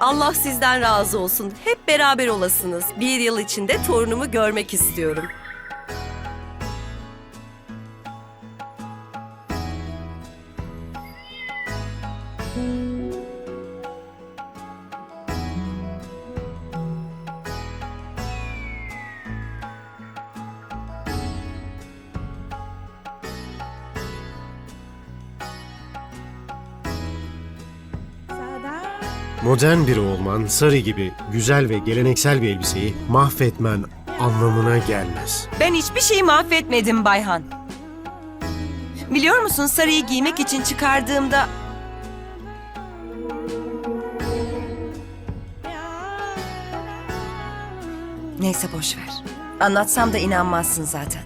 Allah sizden razı olsun. Hep beraber olasınız. Bir yıl içinde torunumu görmek istiyorum. Modern biri olman, sarı gibi güzel ve geleneksel bir elbiseyi mahvetmen anlamına gelmez. Ben hiçbir şeyi mahvetmedim Bayhan. Biliyor musun sarıyı giymek için çıkardığımda... Neyse boş ver. Anlatsam da inanmazsın zaten.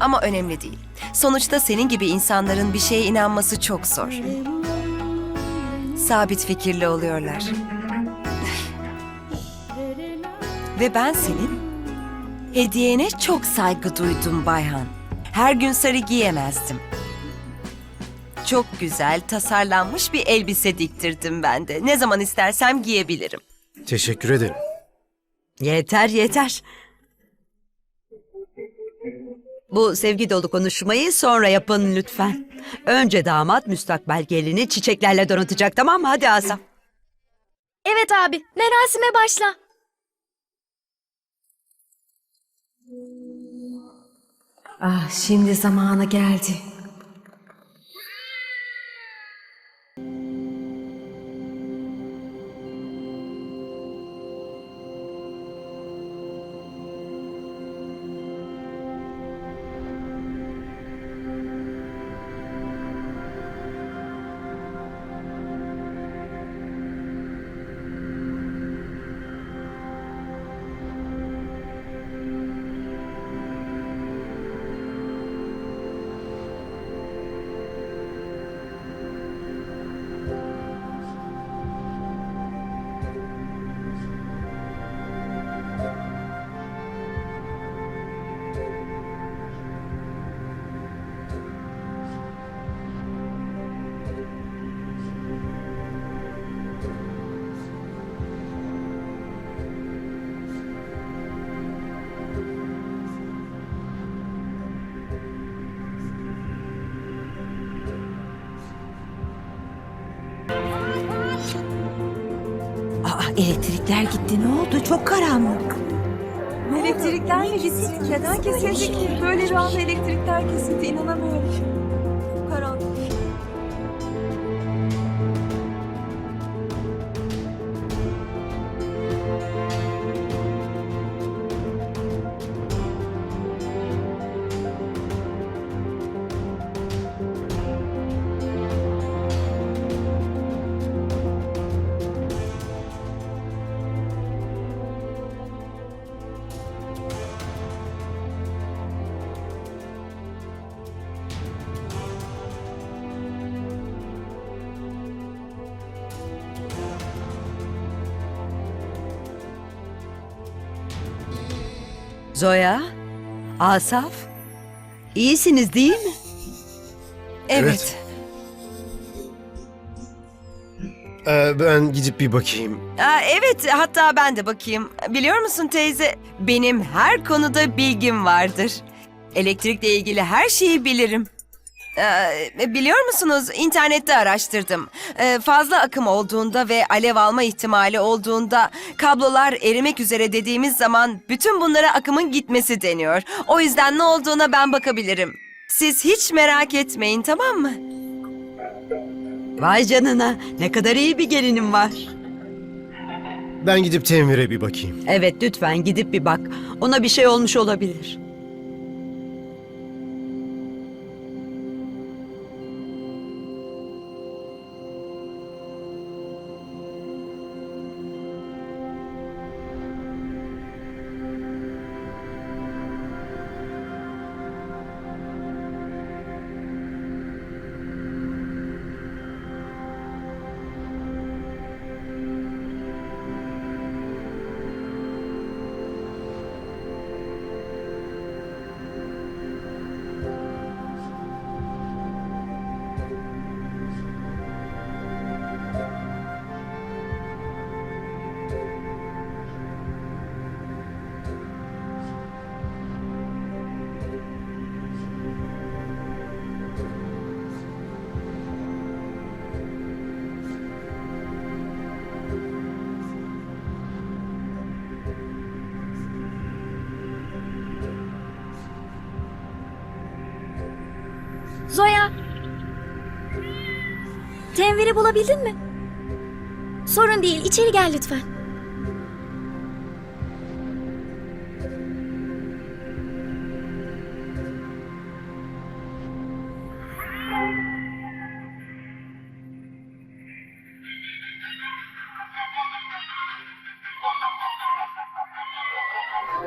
Ama önemli değil. Sonuçta senin gibi insanların bir şeye inanması çok zor. Sabit fikirli oluyorlar. Ve ben senin hediyene çok saygı duydum Bayhan. Her gün sarı giyemezdim. Çok güzel tasarlanmış bir elbise diktirdim ben de. Ne zaman istersem giyebilirim. Teşekkür ederim. Yeter yeter. Bu sevgi dolu konuşmayı sonra yapın lütfen. Önce damat müstakbel gelini çiçeklerle donatacak tamam mı? Hadi Asaf. Evet abi, merasime başla. Ah şimdi zamanı geldi. Elektrikler gitti ne oldu? Çok karanlık. Elektrikler mi gitti? Neden kesildi ki? Böyle bir anda elektrikler kesildi. İnanamıyorum. Zoya, Asaf, iyisiniz değil mi? Evet. Ee, ben gidip bir bakayım. Aa, evet hatta ben de bakayım. Biliyor musun teyze benim her konuda bilgim vardır. Elektrikle ilgili her şeyi bilirim. Ee, biliyor musunuz internette araştırdım. Ee, fazla akım olduğunda ve alev alma ihtimali olduğunda kablolar erimek üzere dediğimiz zaman bütün bunlara akımın gitmesi deniyor. O yüzden ne olduğuna ben bakabilirim. Siz hiç merak etmeyin tamam mı? Vay canına ne kadar iyi bir gelinim var. Ben gidip Temvir'e bir bakayım. Evet lütfen gidip bir bak. Ona bir şey olmuş olabilir. Zoya. Tenviri bulabildin mi? Sorun değil. içeri gel lütfen.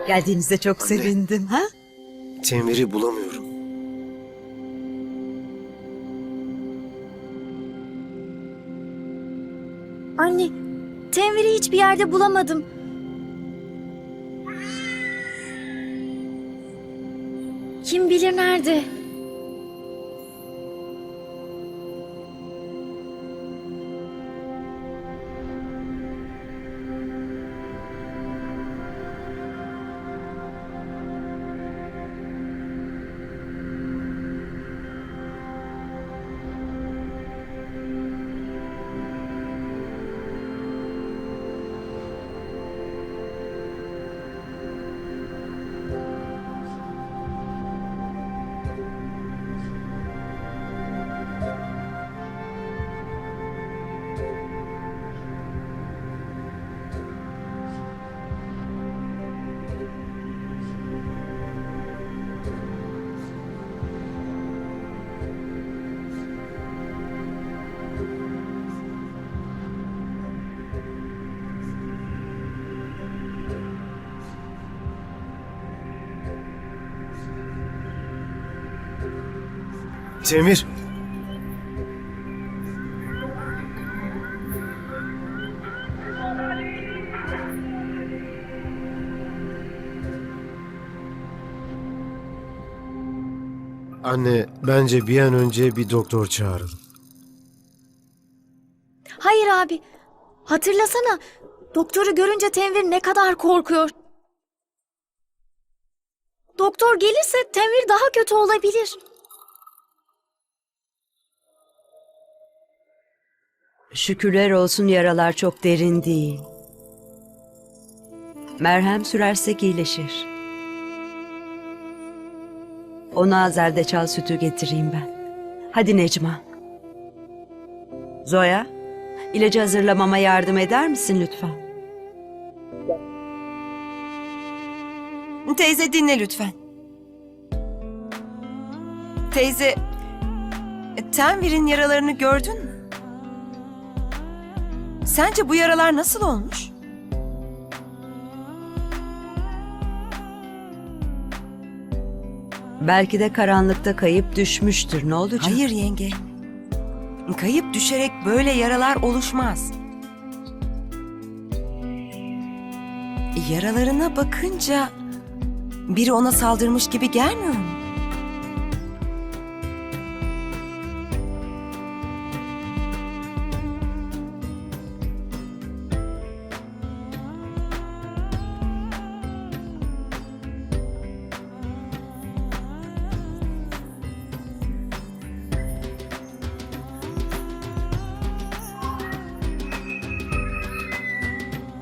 Geldiğinize çok sevindim. Ha? Tenviri bulamıyorum. Anne, tenviri hiçbir yerde bulamadım. Kim bilir nerede? Temir. Anne, bence bir an önce bir doktor çağıralım. Hayır abi. Hatırlasana. Doktoru görünce Tenvir ne kadar korkuyor. Doktor gelirse Tenvir daha kötü olabilir. Şükürler olsun yaralar çok derin değil. Merhem sürersek iyileşir. Ona zerdeçal sütü getireyim ben. Hadi Necma. Zoya, ilacı hazırlamama yardım eder misin lütfen? Teyze dinle lütfen. Teyze, Tenvir'in yaralarını gördün mü? Sence bu yaralar nasıl olmuş? Belki de karanlıkta kayıp düşmüştür. Ne olacak? Hayır yenge. Kayıp düşerek böyle yaralar oluşmaz. Yaralarına bakınca biri ona saldırmış gibi gelmiyor mu?